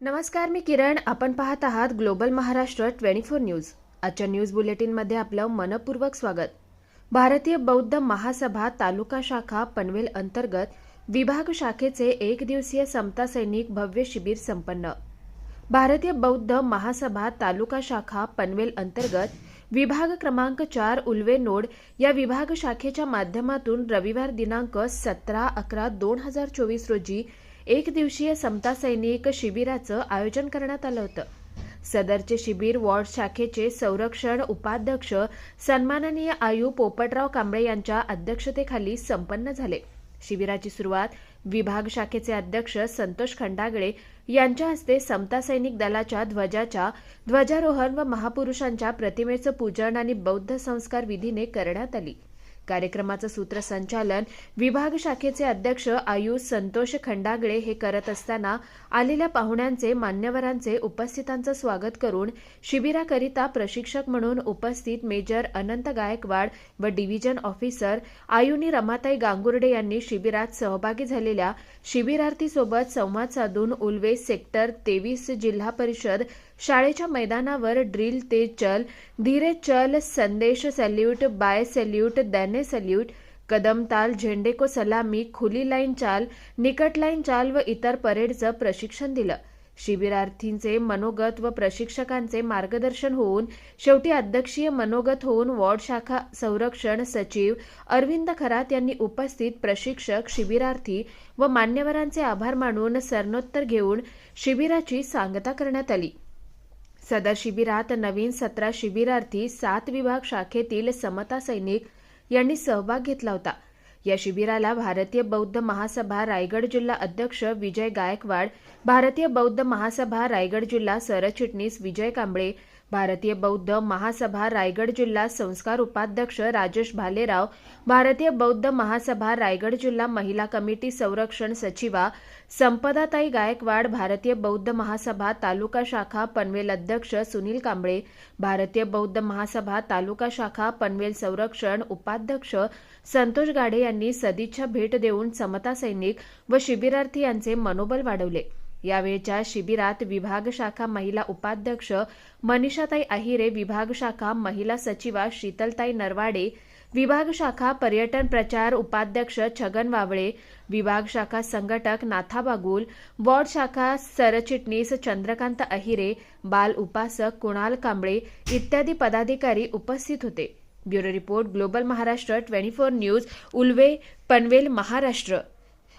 नमस्कार मी किरण. आपण पाहत आहात global Maharashtra twenty four news. आजच्या न्यूज बुलेटिनमध्ये आपलं मनपूर्वक स्वागत. भारतीय बौद्ध महासभा तालुका शाखा पनवेल अंतर्गत विभाग शाखेचे एक दिवसीय समता सैनिक भव्य शिबिर संपन्न. भारतीय बौद्ध महासभा तालुका शाखा पनवेल अंतर्गत विभाग क्रमांक चार उल्वे नोड या विभाग शाखेच्या माध्यमातून रविवार दिनांक सतरा अकरा दोन हजार चोवीस रोजी एक दिवसीय समता सैनिक शिबिराचं आयोजन करण्यात आलं होतं. सदरचे शिबिर वॉर्ड शाखेचे संरक्षण उपाध्यक्ष सन्माननीय आयू पोपटराव कांबळे यांच्या अध्यक्षतेखाली संपन्न झाले. शिबिराची सुरुवात विभाग शाखेचे अध्यक्ष संतोष खंडागळे यांच्या हस्ते समता सैनिक दलाच्या ध्वजाच्या ध्वजारोहण व महापुरुषांच्या प्रतिमेचं पूजन आणि बौद्ध संस्कार विधीने करण्यात आली. कार्यक्रमाचं सूत्रसंचालन विभाग शाखेचे अध्यक्ष आयुष संतोष खंडागळे हे करत असताना आलेल्या पाहुण्यांचे मान्यवरांचे उपस्थितांचं स्वागत करून शिबिराकरिता प्रशिक्षक म्हणून उपस्थित मेजर अनंत गायकवाड व डिव्हिजन ऑफिसर आयुनी रमाताई गांगुर्डे यांनी शिबिरात सहभागी झालेल्या शिबिरार्थीसोबत संवाद साधून उल्वे सेक्टर तेवीस जिल्हा परिषद शाळेच्या मैदानावर ड्रिल ते चल धीरे चल संदेश सॅल्यूट बाय सॅल्यूट दैने सल्यूट कदम ताल झेंडे को सलामी खुली लाईन चाल निकट लाईन चाल व इतर परेडचं प्रशिक्षण दिलं. शिबिरार्थींचे मनोगत व प्रशिक्षकांचे मार्गदर्शन होऊन शेवटी अध्यक्षीय मनोगत होऊन वॉर्ड शाखा संरक्षण सचिव अरविंद खरात यांनी उपस्थित प्रशिक्षक शिबिरार्थी व मान्यवरांचे आभार मानून सरनोत्तर घेऊन शिबिराची सांगता करण्यात आली. सदर शिबिरात नवीन सतरा शिबिरार्थी सात विभाग शाखेतील समता सैनिक यांनी सहभाग घेतला होता. या शिबिराला भारतीय बौद्ध महासभा रायगड जिल्हा अध्यक्ष विजय गायकवाड भारतीय बौद्ध महासभा रायगड जिल्हा सरचिटणीस विजय कांबळे भारतीय बौद्ध महासभा रायगड जिल्हा संस्कार उपाध्यक्ष राजेश भालेराव भारतीय बौद्ध महासभा रायगड जिल्हा महिला कमिटी संरक्षण सचिवा संपदाताई गायकवाड भारतीय बौद्ध महासभा तालुका शाखा पनवेल अध्यक्ष सुनील कांबळे भारतीय बौद्ध महासभा तालुका शाखा पनवेल संरक्षण उपाध्यक्ष संतोष गाडे यांनी सदिच्छा भेट देऊन समता सैनिक व शिबिरार्थी यांचे मनोबल वाढवले. यावेळच्या शिबिरात विभाग शाखा महिला उपाध्यक्ष मनीषाताई अहिरे विभाग शाखा महिला सचिवा शीतलताई नरवाडे विभाग शाखा पर्यटन प्रचार उपाध्यक्ष छगन वावळे विभाग शाखा संघटक नाथा बागुल वॉर्ड शाखा सरचिटणीस चंद्रकांत अहिरे बाल उपासक कुणाल कांबळे इत्यादी पदाधिकारी उपस्थित होते. Bureau report global Maharashtra twenty four news Ulwe Panvel Maharashtra.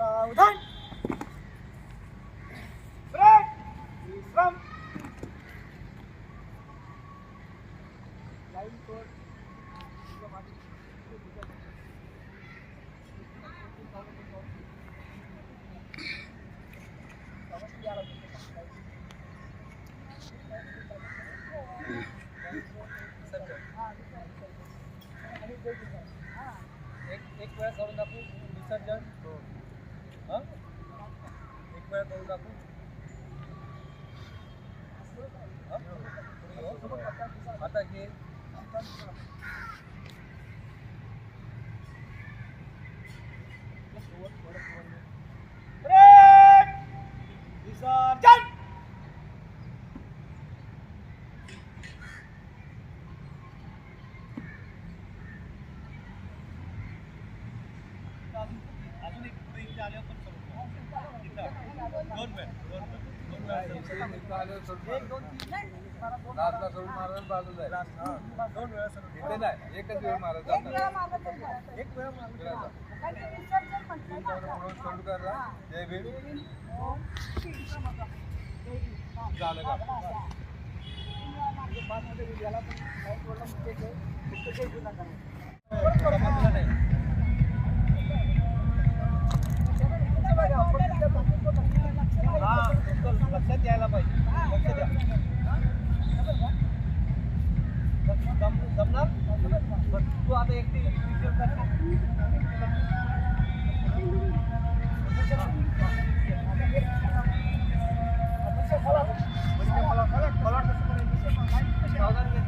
सावधान ब्रेक विश्राम लाईन तोड एक एक वेळा करून दाखवू विसर्जन हं? एक वेळा करून दाखवू हं? आता घे ब्रेक! विसर्जन अजून एक पुढे इथे आल्यावर पण करू इथं. दोन वेळ दोन वेळ दोन वेळा एक दोन तीन लास्टला सोडून महाराज बाजूला आहे. हा, वेळा इथे नाही एकच वेळ महाराज जातात. एक वेळा मारलं पुढून सोडून करा जय भीम. झालं का? हा, लक्षात यायला पाहिजे. लक्ष द्या. तू जमणार वाटतं समोर सावधान घे.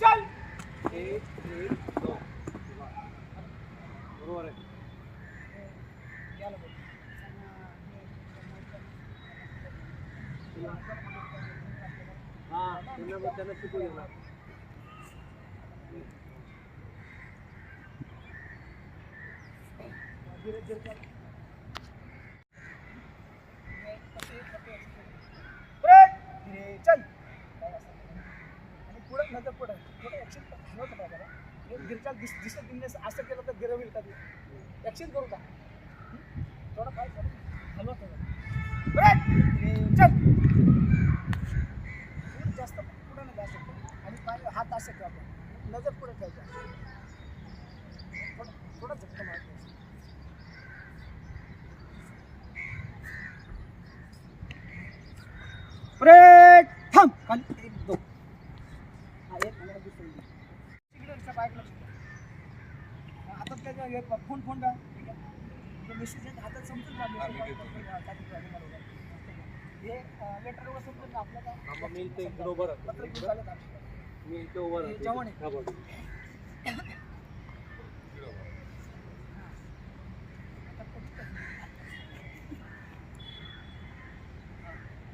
चल। एक एक दोन बरोबर आहे हा त्यांना मग त्यांना शिकू देणार चल पुढे नंतर पुढे पुढे नव्हतं का जरा गिरचा दिस दिसत दिसण्यास असं केलं तर गिरवेल का ऍक्शन करू का? थोडं काय करू हलवा थोडं. चल! जास्त पुढे नाही जास्त आणि पाय हात असं ठेवा आपण. नजर पुढे ठेवायचा. थोडं थोडं झटका मारायचा ब्रेक थांब. खाली. एक दोन. Message घेतो. हा, काय ते problem बरोबर. हे लेटर वगैरे समजून जा आपल्याला मी इथे उभं. मी इथे उभं हे राहतो. जवान आहे. हा, बोल.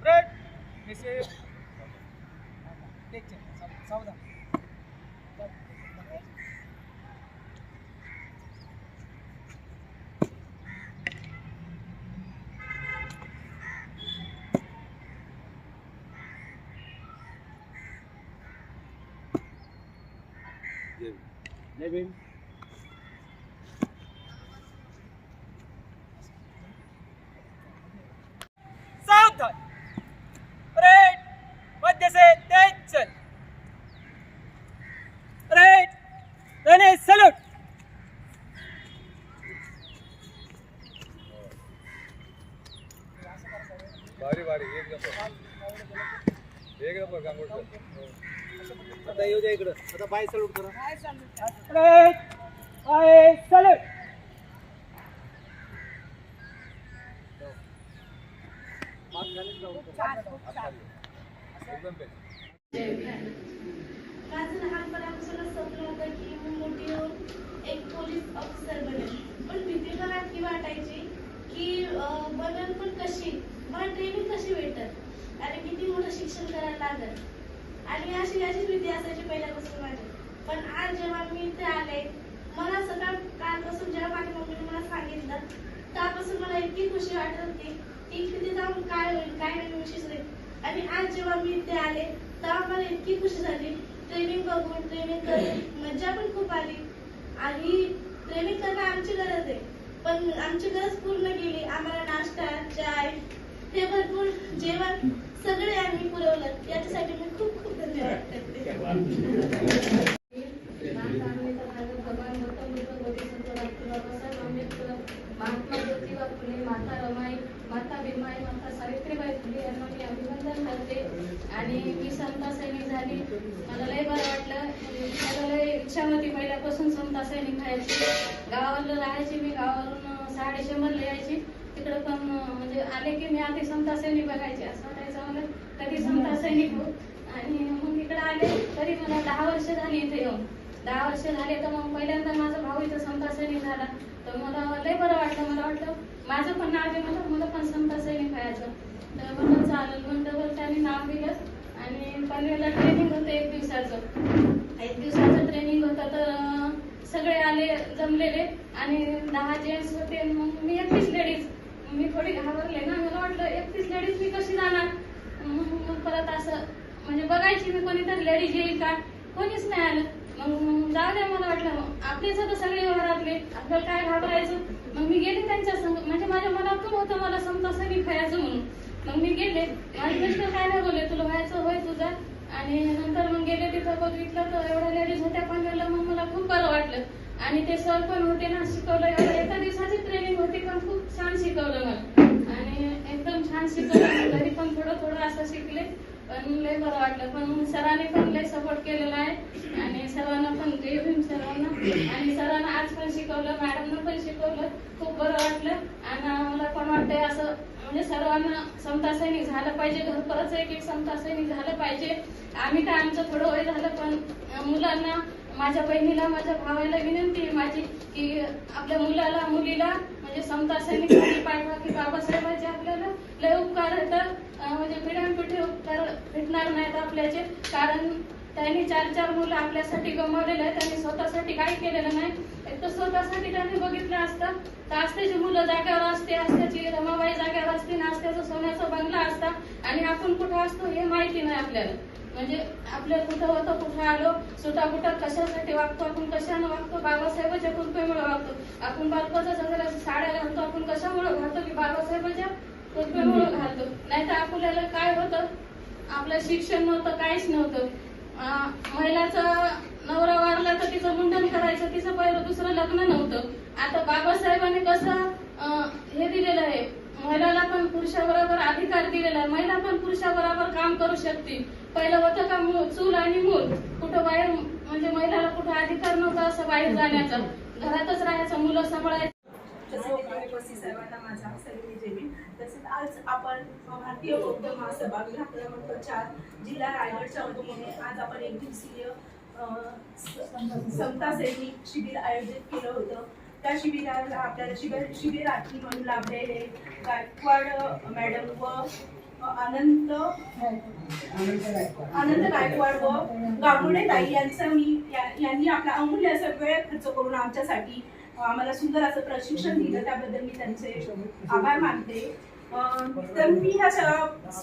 Red. Message. Take care. साव- सावधान जय भीम. जय भीम सावधान रेड मध्य से तेज चल. रेड रने सल्यूट भारी भारी एक नंबर. एक नंबर गांगोट आता येऊ द्या इकडं. आता बाय सल्यूट करा. रेड बाय सल्यूट माझं लहानपणापासूनच स्वप्न होतं की मी मोठी होऊन एक पोलीस ऑफिसर बनेल. पण भीती पण की वाटायची की बनल पण कशी? मला ट्रेनिंग कशी भेटत आणि किती मोठं शिक्षण करायला लागत आणि अशी अशीच भीती असायची पहिल्यापासून माझी पण आज जेव्हा मी इथे आले मला सगळं कालपासून जेव्हा माझ्या मम्मीने मला सांगितलं त्यापासून मला इतकी खुशी वाटत होती की तिथे जाऊन काय होईल काय नाही मी शिकले आणि आज जेव्हा मी इथे आले तेव्हा मला इतकी खुशी झाली. ट्रेनिंग बघून ट्रेनिंग करून मजा पण खूप आली. आणि ट्रेनिंग करणं आमची गरज आहे. पण आमची गरज पूर्ण केली. आम्हाला नाश्ता चाय हे भरपूर जेवण सगळे आम्ही पुरवलं. याच्यासाठी मी खूप खूप धन्यवाद करते. ज्योतिबा फुले माता रमाई माता भीमाई माता सावित्रीबाई फुले यांना मी अभिनंदन करते. आणि मी समता सैनिक झाली. मला लय बरं वाटलं. मला लय इच्छा होती पहिल्यापासून समता सैनिक व्हायची. गावाला राहायची मी. गावावरून साडे शंभर यायची. तिकडं पण म्हणजे आले की मी आधी संतासैनी सैनिक असं वाटायचं मला. कधी संतासैनी सैनिक हो आणि मग इकडं आले. तरी मला दहा वर्ष झाली इथे येऊन. दहा वर्ष झाले तर मग पहिल्यांदा माझा भाऊ इथं समता सैनिक झाला. तर मला लय बरं वाटलं मला वाटलं माझं पण नाव आहे मला मला पण समता सैनिक व्हायचं. तर म्हणून चालेल मग डबल त्याने नाव दिलं आणि पनवेलला ट्रेनिंग होतं एक दिवसाचं. एक दिवसाचं ट्रेनिंग होतं तर सगळे आले जमलेले आणि दहा जेंट्स होते. मग मी एकटीच लेडीज मी थोडी घाबरले ना मला वाटलं एकटीच लेडीज मी कशी जाणार? मग मग परत असं म्हणजे बघायची मी कोणीतरी लेडीज येईल का? कोणीच नाही आलं. मग जाऊ द्या मला वाटलं. मग आपलेच होतं सगळे घरातले आपल्याला काय घाबरायचं? मग मी गेले त्यांच्या संग. म्हणजे माझ्या मनात पण होतं मला समजा सगळी खायचं म्हणून. मग मी गेले. माझे मिस्टर काय नाही बोलले. तुला व्हायचं होय तुझा? आणि नंतर मग गेले तिथं बघितलं तर एवढ्या लेडीज होत्या पण मग मला खूप बरं वाटलं. आणि ते सर पण होते ना शिकवलं. एवढं एका दिवसाची ट्रेनिंग होती पण खूप छान शिकवलं मला. आणि एकदम छान शिकवलं. घरी पण थोडं थोडं असं शिकले. पण लय बरं वाटलं. पण सरांनी पण लय सपोर्ट केलेला आहे. आणि सर्वांना पण जय भीम सर्वांना आणि सरांना आज पण शिकवलं मॅडमनं पण शिकवलं. खूप बरं वाटलं. आणि मला पण वाटतंय असं म्हणजे सर्वांना समता सैनिक झालं पाहिजे. घरपरच एक एक समता सैनिक झालं पाहिजे. आम्ही काय आमचं थोडं वय झालं पण मुलांना माझ्या बहिणीला माझ्या भावाला विनंती आहे माझी की आपल्या मुलाला मुलीला म्हणजे समता सैनिक पाठवा की बाबासाहेबांचे आपल्याला लय उपकार तर म्हणजे पिढ्यानपिढी उपकार भेटणार नाहीत आपल्याचे. कारण त्यांनी चार चार मुलं आपल्यासाठी गमावलेले आहेत त्यांनी स्वतःसाठी काही केलेलं नाही. एक तर स्वतःसाठी त्यांनी बघितलं असतं. तर आस्त्याची मुलं जाग्यावर असते असल्याची रमाबाई जाग्यावर असते ना सोन्याचा बंगला असता. आणि आपण कुठं असतो हे माहिती नाही आपल्याला. म्हणजे आपल्याला कुठं होतं कुठं आलो सुटा कुठं कशासाठी वागतो आपण कशानं वागतो बाबासाहेबाच्या कृपेमुळे वागतो. आपण बालपाचा साड्या घालतो आपण कशामुळे घालतो की बाबासाहेबाच्या कृपेमुळे घालतो नाही तर आपल्याला काय होतं? आपलं शिक्षण नव्हतं काहीच नव्हतं. महिलाचं नवरा वारला तर तिचं मुंडन करायचं तिचं पहिलं दुसरं लग्न नव्हतं. आता बाबासाहेबांनी कसं हे दिलेलं आहे? महिलाला पण पुरुषाबरोबर अधिकार दिलेला आहे. महिला पण पुरुषाबरोबर काम करू शकते पहिलं होतं का चूल आणि मूल? कुठं बाहेर म्हणजे महिलाला कुठं अधिकार नव्हता असं बाहेर जाण्याचा. घरातच राहायचं मुलं सांभाळायचं. आज आपण भारतीय बौद्ध महासभा विभाग क्रमांक चार जिल्हा रायगडच्या वतीने आज आपण एक दिवसीय समता सैनिक शिबिर आयोजित केलं होतं. त्या शिबिराला आपल्याला शिबिर शिबिरार्थी म्हणून लाभलेले गायकवाड मॅडम व अनंत आनंद गायकवाड व गांगुडे ताई यांचा मी यांनी आपला अमूल्य असा वेळ खर्च करून आमच्यासाठी आम्हाला सुंदर असं प्रशिक्षण दिलं. त्याबद्दल मी त्यांचे आभार मानते. तर मी ह्या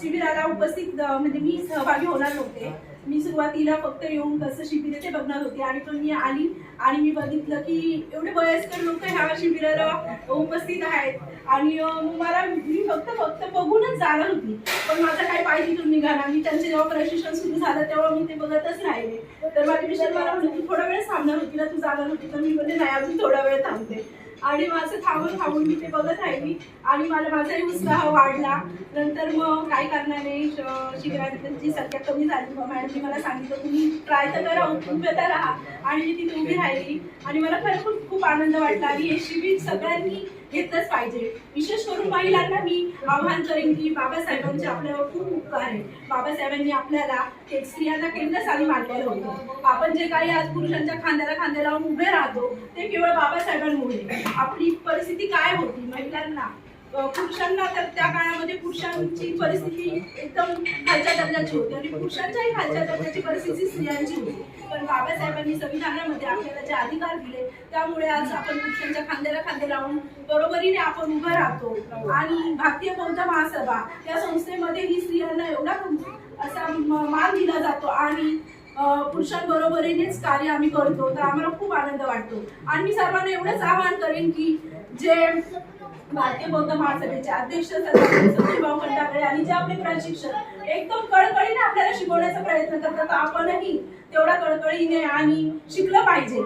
शिबिराला उपस्थित म्हणजे मी सहभागी होणार नव्हते. मी सुरुवातीला फक्त येऊन कसं शिबिर ते बघणार होते. आणि पण मी आली आणि मी बघितलं की एवढे वयस्कर लोक ह्या शिबिराला उपस्थित आहेत. आणि मला मी फक्त फक्त बघूनच जाणार होती. पण माझा काही पाहिजे तिथून निघाला मी त्यांचे जेव्हा प्रशिक्षण सुरू झालं तेव्हा मी ते बघतच राहिले. तर माझी मिशन मला म्हणले थोडा वेळ थांबणार होती ना तू जाणार होती. तर मी म्हणजे नाही अजून थोडा वेळ थांबते. आणि माझं थांबून थांबून मी ते बघत राहिली. आणि मला माझाही उत्साह वाढला. नंतर मग काय कारणाने श- शिबिराची संख्या कमी झाली. मग मॅडमने मला सांगितलं तुम्ही ट्राय तर करा उभे राहा आणि मी तिथे उभी राहिली. आणि मला खरं खूप खूप आनंद वाटला. आणि हे शिबिर सगळ्यांनी घेतलंच पाहिजे. विशेष करून महिलांना मी आव्हान करेन की बाबासाहेबांचे आपल्यावर खूप उपकार आहे बाबासाहेबांनी आपल्याला स्त्रियांना केंद्रस्थानी मांडलेलं होतं. आपण जे काही आज पुरुषांच्या खांद्याला खांद्या लावून उभे राहतो ते केवळ बाबासाहेबांमुळे. आपली परिस्थिती काय होती? महिलांना पुरुषांना तर त्या काळामध्ये पुरुषांची परिस्थिती एकदम खालच्या दर्जाची होती आणि पुरुषांच्याही खालच्या दर्जाची परिस्थिती स्त्रियांची होती. पण बाबासाहेबांनी संविधानामध्ये आपल्याला जे अधिकार दिले त्यामुळे आज आपण पुरुषांच्या खांद्याला खांदे लावून बरोबरीने आपण उभं राहतो. आणि भारतीय बौद्ध महासभा या संस्थेमध्ये ही स्त्रियांना एवढा असा मान दिला जातो. आणि पुरुषांबरोबरीनेच कार्य आम्ही करतो तर आम्हाला खूप आनंद वाटतो. आणि मी सर्वांना एवढंच आवाहन करेन की जे भारतीय बौद्ध महासभेचे अध्यक्ष आणि जे आपले प्रशिक्षक एकदम कळकळीने आपल्याला शिकवण्याचा प्रयत्न करतात तर आपणही तेवढा कळकळीने आणि शिकलं पाहिजे.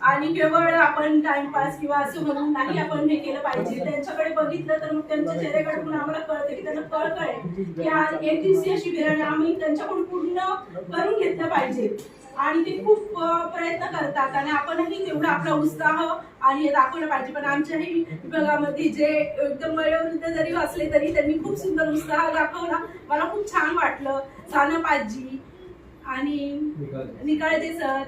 आणि केवळ आपण टाइमपास किंवा असं म्हणून नाही आपण हे केलं पाहिजे. त्यांच्याकडे बघितलं तर मग त्यांच्या चेहऱ्याकडे पण आम्हाला कळतं की त्यांना आहे की आज एक दिवसीय शिबिराने आम्ही त्यांच्याकडून पूर्ण करून घेतलं पाहिजे. आणि ते खूप प्रयत्न करतात आणि आपणही तेवढा आपला उत्साह आणि हे दाखवलं पाहिजे. पण आमच्याही विभागामध्ये जे एकदम वयोवृद्ध जरी असले तरी त्यांनी खूप सुंदर उत्साह दाखवला. मला खूप छान वाटलं. सानप आजी आणि निकाळजे सर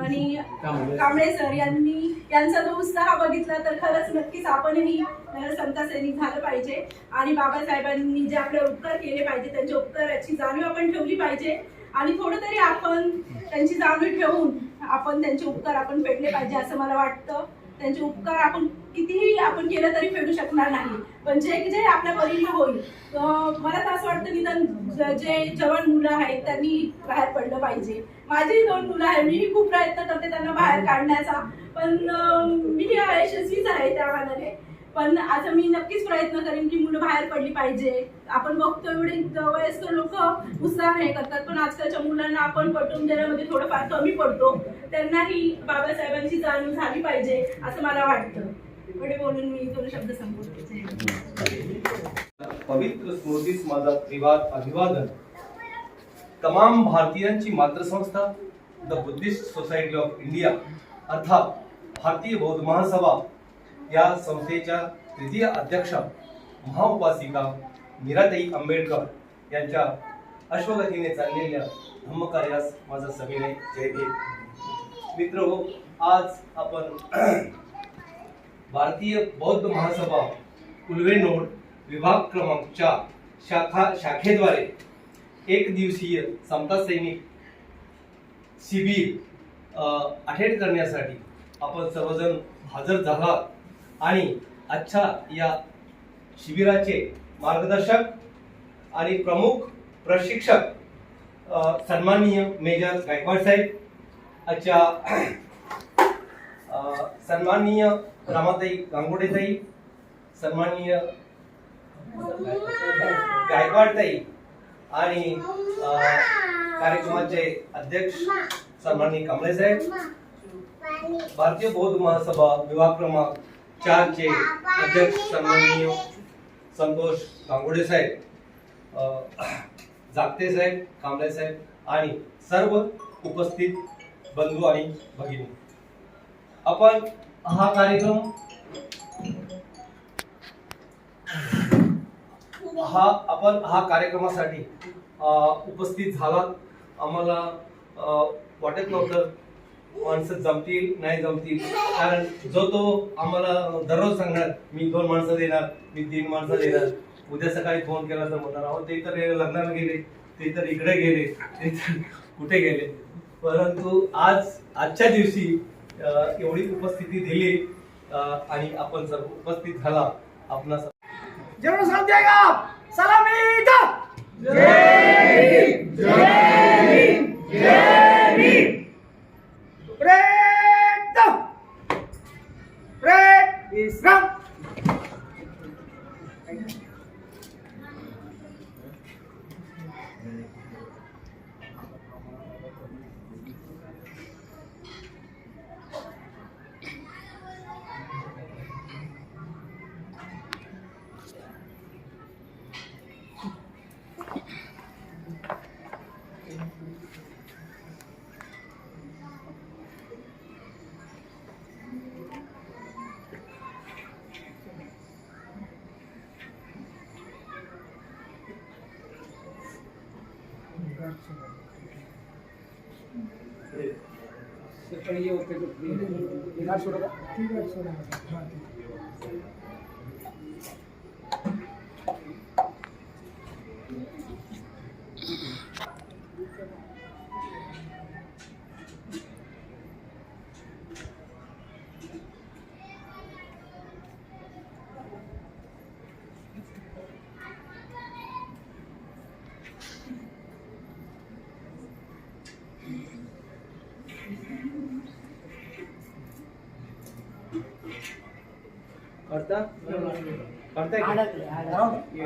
आणि कांबळे सर. यांनी यांचा जो उत्साह बघितला तर खरंच नक्कीच आपणही अ, समता सैनिक झालं पाहिजे. आणि बाबासाहेबांनी जे आपले उपकार केले पाहिजे त्यांच्या उपकाराची जाणीव आपण ठेवली पाहिजे. आणि थोडं तरी आपण त्यांची जाणीव ठेवून आपण त्यांचे उपकार आपण फेडले पाहिजे असं मला वाटतं. त्यांचे उपकार आपण कितीही आपण केलं तरी फेडू शकणार नाही. पण जे जे आपल्या परीने होईल मला तर असं वाटतं निदान जे जवान मुलं आहेत त्यांनी बाहेर पडलं पाहिजे. माझेही दोन मुलं आहेत मीही खूप प्रयत्न करते त्यांना बाहेर काढण्याचा. पण मी यशस्वीच आहे त्या मानाने पण आता मी नक्कीच प्रयत्न करेन की मुलं बाहेर पडली पाहिजे. आपण बघतो एवढे वयस्कर लोक उत्साह हे करतात पण आजकालच्या मुलांना आपण पटवून देण्यामध्ये थोडंफार कमी पडतो. त्यांनाही बाबासाहेबांची जाणीव झाली पाहिजे असं मला वाटतं. एवढे बोलून मी दोन शब्द संपवते. पवित्र स्मृतीस माझा त्रिवाद अभिवादन. तमाम भारतीयांची मातृसंस्था the Buddhist society of India अर्थात भारतीय बौद्ध महासभा या संस्थेच्या तृतीय अध्यक्ष महाउपासिका मीराताई आंबेडकर यांच्या अश्वगतीने चाललेल्या धम्मकार्यास माझा सविनय जय भीम. मित्र हो आज आपण भारतीय बौद्ध महासभा कुलवेनोड विभाग क्रमांक चार शाखा शाखेद्वारे एक दिवसीय समता सैनिक शिबिर अटेंड करण्यासाठी आपण सर्वजण हजर झालात आणि आजच्या या शिबिराचे मार्गदर्शक आणि प्रमुख प्रशिक्षक सन्माननीय मेजर गायकवाड साहेब आजच्या सन्माननीय रामाताई गांगुडेताई सन्माननीय गायकवाडताई आणि कार्यक्रमाचे अध्यक्ष सन्माननीय कांबळे साहेब. भारतीय बौद्ध महासभा विभाग क्रमांक चार चे अध्यक्ष सन्माननीय संतोष गांगुडे साहेब जागते साहेब कांबळे साहेब आणि सर्व उपस्थित बंधू आणि भगिनी. आपण हा कार्यक्रम हा आपण हा कार्यक्रमासाठी उपस्थित झालात. आम्हाला वाटत नव्हतं माणसं जमतील नाही जमतील. कारण जो तो आम्हाला दररोज सांगणार मी दोन माणसं देणार मी तीन माणसं देणार. उद्या सकाळी फोन केला तर म्हणणार अहो ते तर लग्नाला गेले ते तर इकडे गेले ते तर कुठे गेले? परंतु आज आजच्या दिवशी एवढी उपस्थिती दिली आणि आपण सर्व उपस्थित झाला. आपणा जरूर समजेगा सलामी दो ब्रेक करता